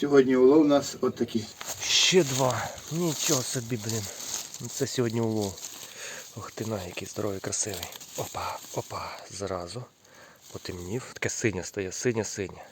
Сьогодні улов у нас от такий. Ще два. Нічого собі, блін. Ну це сьогодні улов. Ох ти на, який здоровий, красивий. Опа, опа, зразу. Потемнів. Таке синє стає, синє-синє.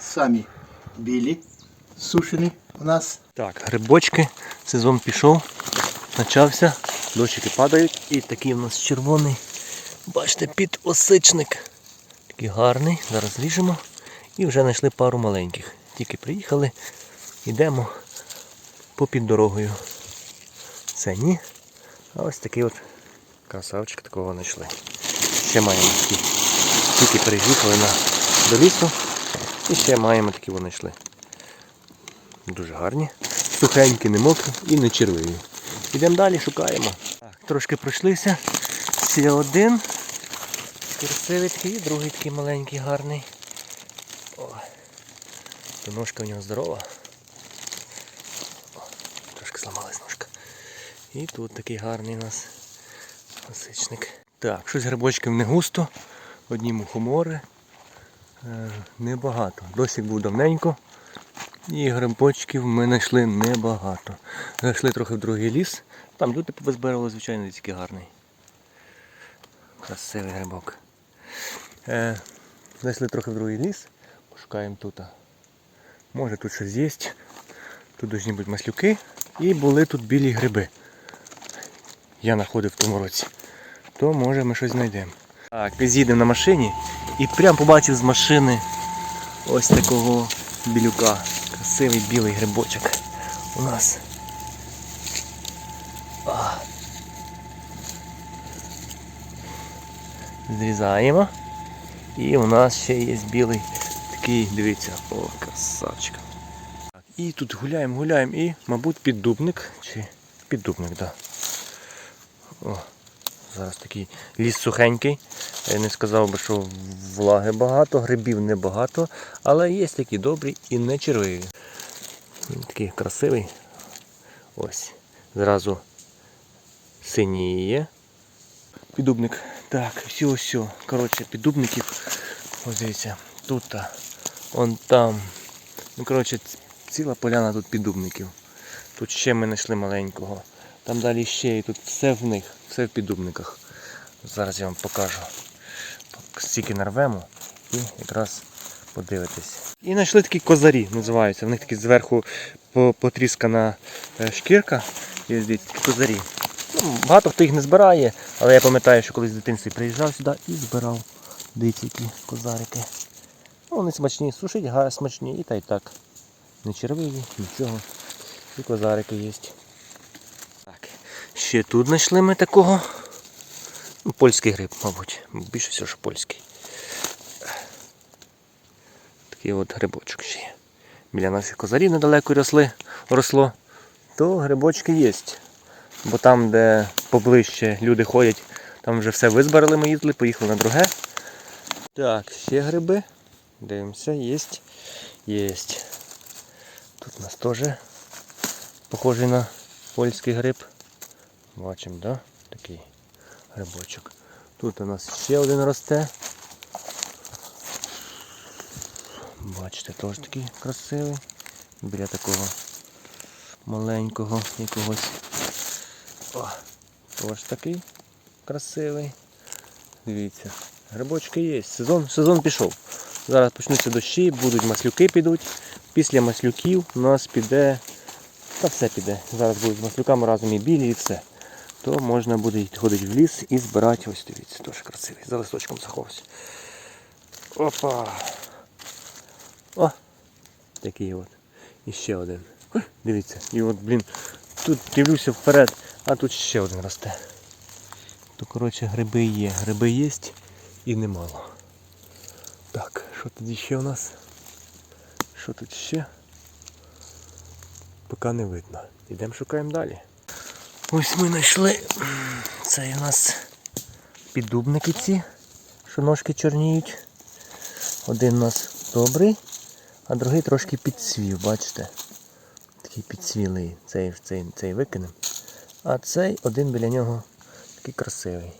Самі білі, сушені у нас. Так, грибочки, сезон пішов, почався, дощики падають і такий у нас червоний. Бачите, підосичник. Такий гарний. Зараз ріжемо. І вже знайшли пару маленьких. Тільки приїхали, йдемо попід дорогою. Це ні. А ось такий от красавчик такого знайшли. Ще маємо такі. Тільки приїхали на, до лісу. І ще маємо такі вони знайшли. Дуже гарні. Сухенькі, не мокрі і не червиві. Йдемо далі, шукаємо. Так, трошки пройшлися. Ще один. Красивий такий, і другий такий маленький, гарний. О, ножка у нього здорова. О, трошки зламалась ножка. І тут такий гарний у нас лисичник. Так, щось грибочків не густо. Одні мухомори. Е, небагато. Досік був давненько. І грибочків ми знайшли небагато. Зайшли трохи в другий ліс. Там люди повизбирали, звичайно, тільки гарний. Красивий грибок. Е, зайшли трохи в другий ліс. Пошукаємо тут. Може тут щось є. Тут повинні бути маслюки. І були тут білі гриби. Я знаходив в тому році. То може ми щось знайдемо. Так, з'їдемо на машині і прям побачив з машини ось такого білюка. Красивий білий грибочок у нас. А. Зрізаємо. І у нас ще є білий такий, дивіться, о, красавчик. І тут гуляємо, гуляємо і, мабуть, піддубник. Чи піддубник, так. Да. О, зараз такий ліс сухенький. Я не сказав би, що влаги багато, грибів небагато, але є такі добрі і не червиві. Він такий красивий. Ось. Зразу синіє. Піддубник. Так, все, все. Коротше, піддубників. Ось дивіться, тут, та, он там. Ну, коротше, ціла поляна тут піддубників. Тут ще ми знайшли маленького. Там далі ще і тут все в них, все в піддубниках. Зараз я вам покажу. Стільки нарвемо і якраз подивитись. І знайшли такі козарі, називаються. В них такі зверху потріскана е, шкірка. І ось дивіться, такі козарі. Ну, багато хто їх не збирає, але я пам'ятаю, що колись в дитинстві приїжджав сюди і збирав. Дивіться, які козарики. Ну, вони смачні, сушить, смачні і та й так. Не червиві, нічого. І козарики є. Ще тут знайшли ми такого. Ну, польський гриб, мабуть. Більше всього, що польський. Такий от грибочок ще є. Біля наших козарів недалеко росли, росло, то грибочки є. Бо там, де поближче люди ходять, там вже все визбирали, ми їздили, поїхали на друге. Так, ще гриби. Дивимося, є. Є. Тут у нас теж похожий на польський гриб. Бачимо, да? Такий грибочок. Тут у нас ще один росте. Бачите, теж такий красивий. Біля такого маленького якогось. О, теж такий красивий. Дивіться, грибочки є. Сезон, сезон пішов. Зараз почнуться дощі, будуть маслюки підуть. Після маслюків у нас піде. Та все піде. Зараз будуть з маслюками разом і білі, і все. То можна буде ходити в ліс і збирати. Ось дивіться, теж красивий. За листочком заховався. Опа! О! Такий от. І ще один. Дивіться. І от, блін, тут дивлюся вперед, а тут ще один росте. То, коротше, гриби є. Гриби є і немало. Так, що тоді ще у нас? Що тут ще? Поки не видно. Йдемо шукаємо далі. Ось ми знайшли. Це у нас піддубники ці, що ножки чорніють. Один у нас добрий, а другий трошки підсвів, бачите? Такий підсвілий, цей, цей, цей викинемо. А цей один біля нього такий красивий.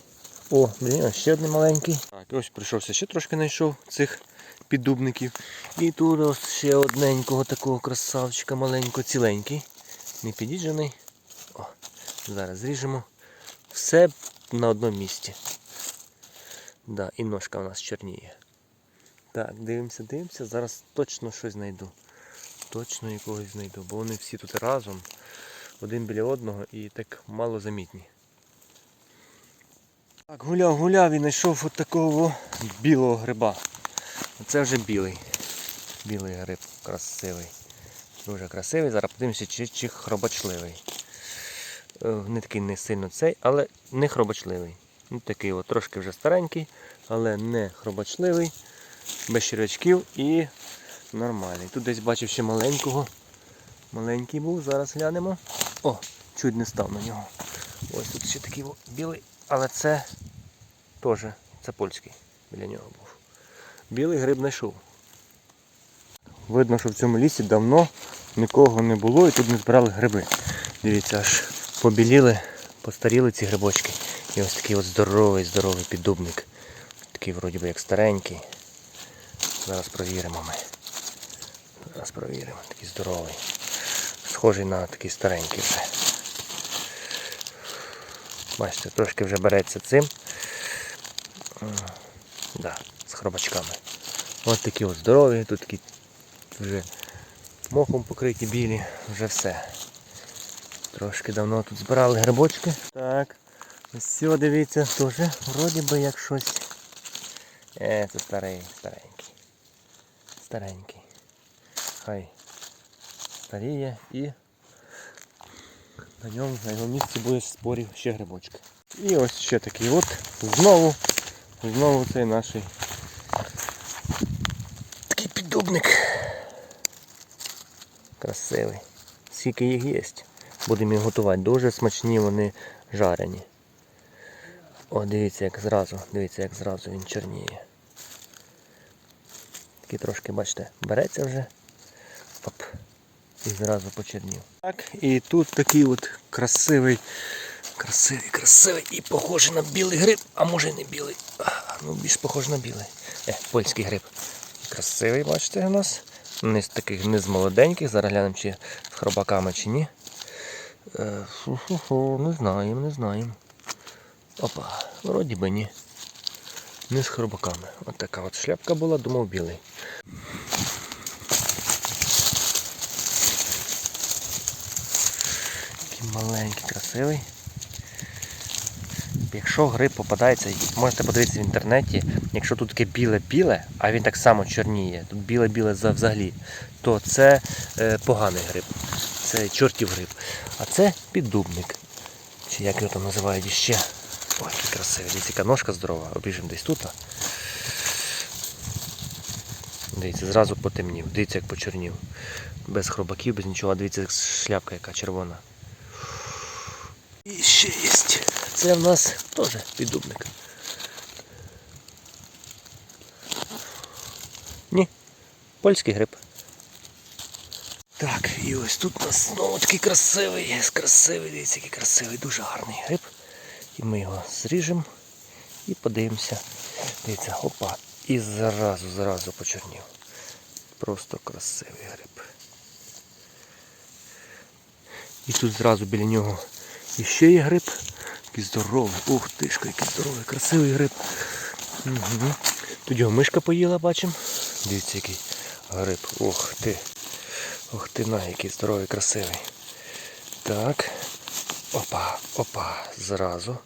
О, біля нього ще один маленький. Так, ось прийшовся, ще трошки знайшов цих піддубників. І тут ось ще одненького такого красавчика маленького, ціленький. Не підіджений. Зараз зріжемо. Все на одному місці. Да, і ножка у нас чорніє. Так, дивимося, дивимося. Зараз точно щось знайду. Точно якогось знайду, бо вони всі тут разом, один біля одного і так мало замітні. Так, гуляв, гуляв і знайшов от такого білого гриба. Це вже білий. Білий гриб, красивий. Дуже красивий. Зараз подивимося, чи, чи хробочливий. Е, Не такий не сильно цей, але не хробочливий. Ну, такий от трошки вже старенький, але не хробочливий, без червячків і нормальний. Тут десь бачив ще маленького. Маленький був, зараз глянемо. О, чуть не став на нього. Ось тут ще такий білий, але це теж, це польський. Біля нього був. Білий гриб знайшов. Видно, що в цьому лісі давно нікого не було і тут не збирали гриби. Дивіться, аж побіліли, постаріли ці грибочки. І ось такий от здоровий, здоровий піддубник. Такий вроді би як старенький. Зараз провіримо ми. Зараз провіримо. Такий здоровий. Схожий на такий старенький вже. Бачите, трошки вже береться цим. Да, з хробачками. Ось такі от здорові, тут такі вже мохом покриті білі, вже все. Трошки давно тут збирали грибочки. Так. Ось все, дивіться, теж вроді би як щось. Е, це старий, старенький. Старенький. Хай старіє і на ньому, на його місці буде спорів ще грибочки. І ось ще такий от. Знову, знову цей наш такий піддубник. Красивий. Скільки їх є. Будемо їх готувати. Дуже смачні вони жарені. О, дивіться, як зразу, дивіться, як зразу він чорніє. Такий трошки, бачите, береться вже. Оп. І зразу почернів. Так, і тут такий от красивий, красивий, красивий і похожий на білий гриб, а може і не білий. А, ну більш похожий на білий. Е, польський гриб. Красивий, бачите, у нас. Не з таких, не з молоденьких. Зараз глянемо, чи з хробаками чи ні. Е, фу-фу-фу, не знаємо, не знаємо. Опа, вроді би ні. Не з хробаками. От така от шляпка була, думав білий. Такий маленький, красивий. Якщо гриб попадається, можете подивитися в інтернеті, якщо тут таке біле-біле, а він так само чорніє, тут біле-біле взагалі, то це е, поганий гриб. Це чортів гриб. А це піддубник. Чи як його там називають іще. Ой, який красивий. Дивіться, яка ножка здорова. Обіжемо десь тут. Дивіться, зразу потемнів. Дивіться, як почорнів. Без хробаків, без нічого. Дивіться, як шляпка яка червона. І ще є. Це в нас теж піддубник. Ні, польський гриб. Так, і ось тут у нас знову такий красивий, красивий, дивіться, який красивий, дуже гарний гриб. І ми його зріжемо і подивимося. Дивіться, опа. І зразу, зразу почорнів. Просто красивий гриб. І тут зразу біля нього іще є гриб. Такий здоровий. Ух ти ж, який здоровий, красивий гриб. Угу. Тут його мишка поїла, бачимо. Дивіться, який гриб. Ух ти. Ух ти на, який здоровий, красивий. Так. Опа, опа, зразу.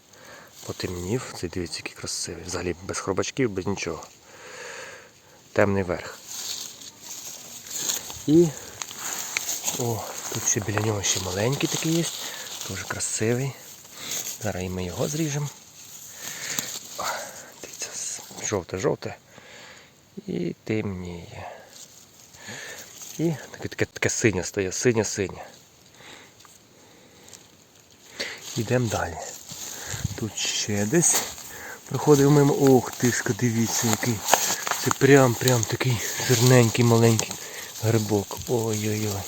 Потемнів. Це дивіться, який красивий. Взагалі без хробачків, без нічого. Темний верх. І... О, тут ще біля нього ще маленький такий є. Дуже красивий. Зараз і ми його зріжемо. Дивіться, жовте-жовте. І темніє. І таке, таке, таке синє стає, синє-синє. Йдемо далі. Тут ще десь проходив мимо. Ох тишка, дивіться який. Це прям прям такий жирненький маленький грибок. Ой-ой-ой.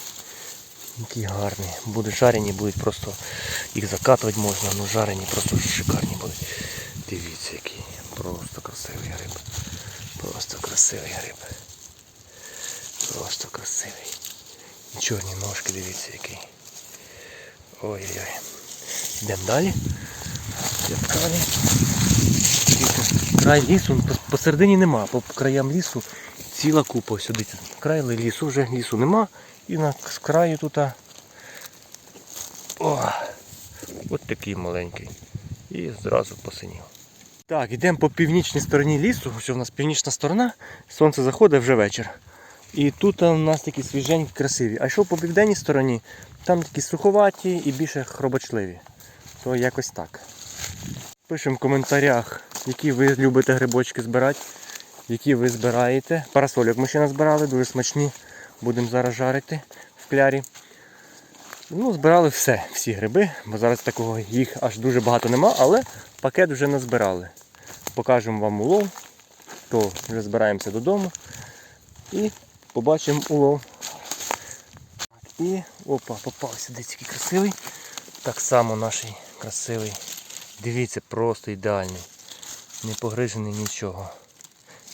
Які гарні. Будуть жарені, будуть просто їх закатувати можна, ну жарені просто шикарні будуть. Дивіться, який просто красивий гриб. Просто красивий гриб. Просто красивий. Чорні ножки, дивіться який. Ой-ой-ой. Йдемо далі. Край лісу, ну, посередині нема, по краям лісу ціла купа ось сюди. Край лісу вже лісу нема. І на краю тут. О, от такий маленький. І зразу посинів. Так, йдемо по північній стороні лісу. Ось у нас північна сторона, сонце заходить вже вечір. І тут у нас такі свіженькі, красиві. А йшов по південній стороні, там такі суховаті і більше хробочливі. То якось так. Пишемо в коментарях, які ви любите грибочки збирати, які ви збираєте. Парасольок ми ще назбирали, дуже смачні. Будемо зараз жарити в клярі. Ну, збирали все, всі гриби, бо зараз такого їх аж дуже багато нема, але пакет вже назбирали. Покажемо вам улов, то вже збираємося додому і побачимо улов. І опа, попався десь який красивий. Так само наш красивий. Дивіться, просто ідеальний. Не погрижений нічого.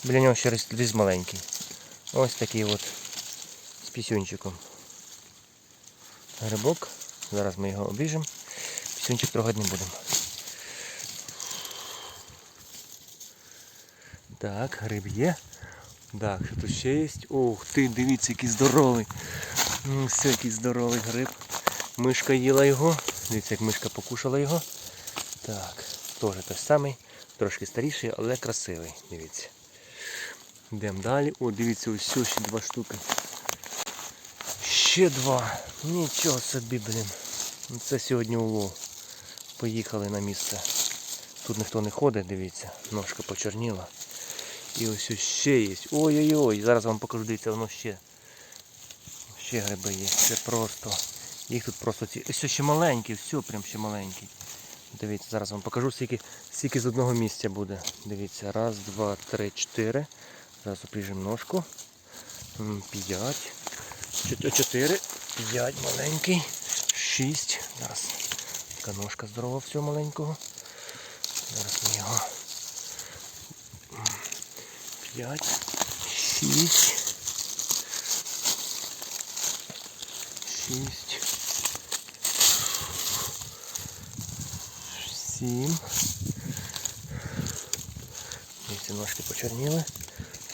Біля нього ще різ- маленький. Ось такий от з пісюнчиком. Грибок. Зараз ми його обріжемо. Пісюнчик трогати не будемо. Так, гриб є. Так, що тут ще є? Ух ти, дивіться, який здоровий. Все, який здоровий гриб. Мишка їла його. Дивіться, як мишка покушала його. Так, теж той самий, трошки старіший, але красивий. Дивіться. Йдемо далі. О, дивіться, ось ще два штуки. Ще два. Нічого собі, блін. Це сьогодні улов. Поїхали на місце. Тут ніхто не ходить, дивіться, ножка почорніла. І ось ще є. Ой-ой-ой, зараз вам покажу, дивіться, воно ще. Ще гриби є. Це просто. Їх тут просто ці. Ось ще маленькі, все прям ще маленький. Дивіться, зараз вам покажу, скільки, скільки з одного місця буде. Дивіться, раз, два, три, чотири. Зараз опріжемо ножку. П'ять. Чотири. П'ять маленький. Шість. Зараз. Така ножка здорова всього маленького. Зараз ми його. М, П'ять. Шість. Шість. Сім. Ці ножки почорніли.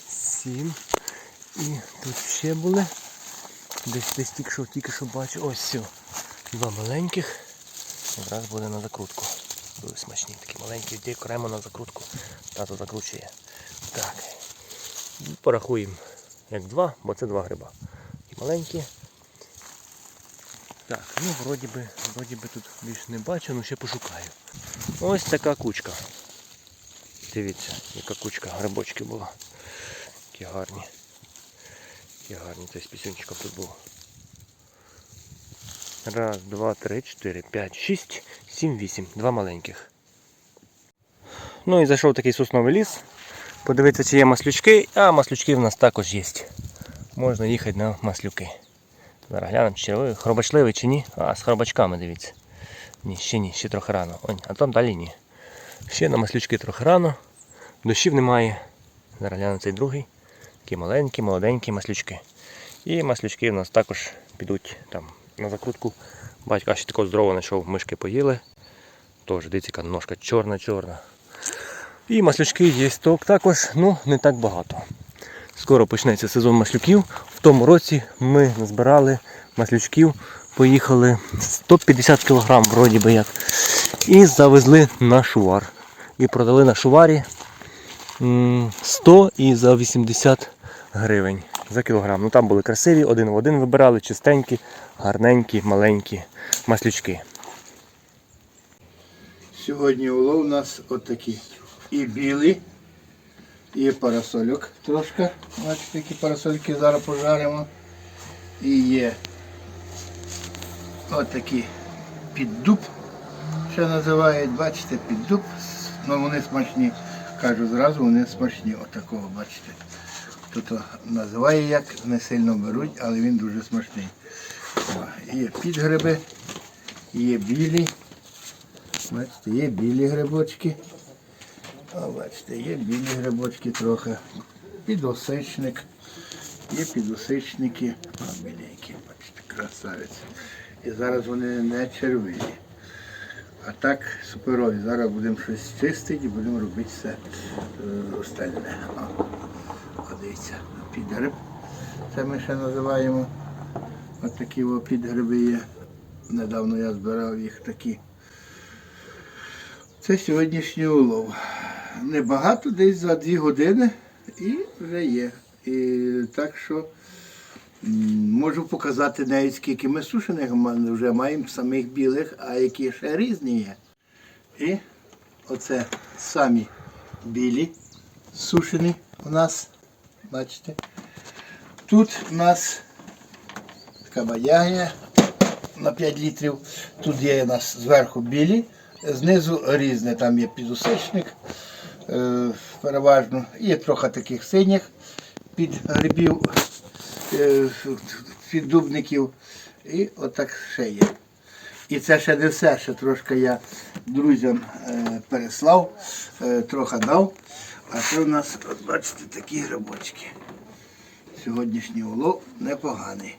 Сім. І тут ще були. Десь десь тільки що, тільки що бачу. Ось все. Два маленьких. Якраз буде на закрутку. Дуже смачні, такі маленькі, йде окремо на закрутку. Тато закручує. Так. Порахуємо як два, бо це два гриба. І маленькі. Так, ну вроді би, вроді би тут більше не бачу, ну ще пошукаю. Ось така кучка. Дивіться, яка кучка грибочків була. Які гарні. Які гарні, це з пісюнчиком тут було. Раз, два, три, чотири, п'ять, шість, сім, вісім. Два маленьких. Ну і зайшов такий сосновий ліс. Подивитися, чи є маслючки, а маслючки в нас також є. Можна їхати на маслюки. Зараз глянемо, чи хробачливий чи ні. А, з хробачками дивіться. Ні, ще ні, ще трохи рано. О, а там далі ні. Ще на маслючки трохи рано. Дощів немає. Зараз глянемо цей другий. Такі маленькі, молоденькі маслючки. І маслючки в нас також підуть там на закрутку. Батько ще такого здорового знайшов, мишки поїли. Тож, дивіться, яка ножка чорна-чорна. І маслючки є сток також, ну не так багато. Скоро почнеться сезон маслюків. В тому році ми назбирали маслючків, поїхали 150 кг вроді би як. І завезли на шувар. І продали на шуварі 100 і за 80 гривень за кілограм. Ну там були красиві, один в один вибирали, чистенькі, гарненькі, маленькі маслючки. Сьогодні улов у нас отакі. І білий, і парасольок трошки. Бачите, які парасольки зараз пожаримо. І є отакі піддуб, що називають, бачите, піддуб. Ну вони смачні. Кажу зразу, вони смачні. Отакого, бачите. Тут називає як, не сильно беруть, але він дуже смачний. Є підгриби, є білі. Бачите, є білі грибочки. О, бачите, є білі грибочки трохи. Підосичник. Є підосичники. О, біленькі, бачите, красавець. І зараз вони не червиві. А так суперові. Зараз будемо щось чистити і будемо робити все е, остальне. О, дивіться, підгриб. Це ми ще називаємо. От такі підгриби є. Недавно я збирав їх такі. Це сьогоднішній улов. Небагато, десь за дві години і вже є. І так що можу показати навіть скільки ми сушених вже маємо самих білих, а які ще різні є. І оце самі білі сушені у нас. Бачите? Тут у нас така бадягія на 5 літрів. Тут є у нас зверху білі, знизу різне. Там є підусичник, переважно. Є трохи таких синіх під грибів, е, піддубників. І отак ще є. І це ще не все, ще трошки я друзям е, переслав, е, трохи дав. А це у нас, от бачите, такі грибочки. Сьогоднішній улов непоганий.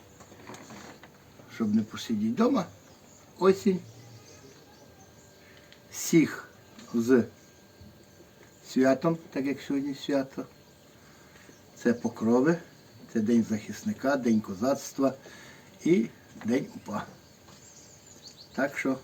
Щоб не посидіти вдома. Осінь. Всіх з святом, так як сьогодні свято. Це покрови, це День захисника, День козацтва і День УПА. Так що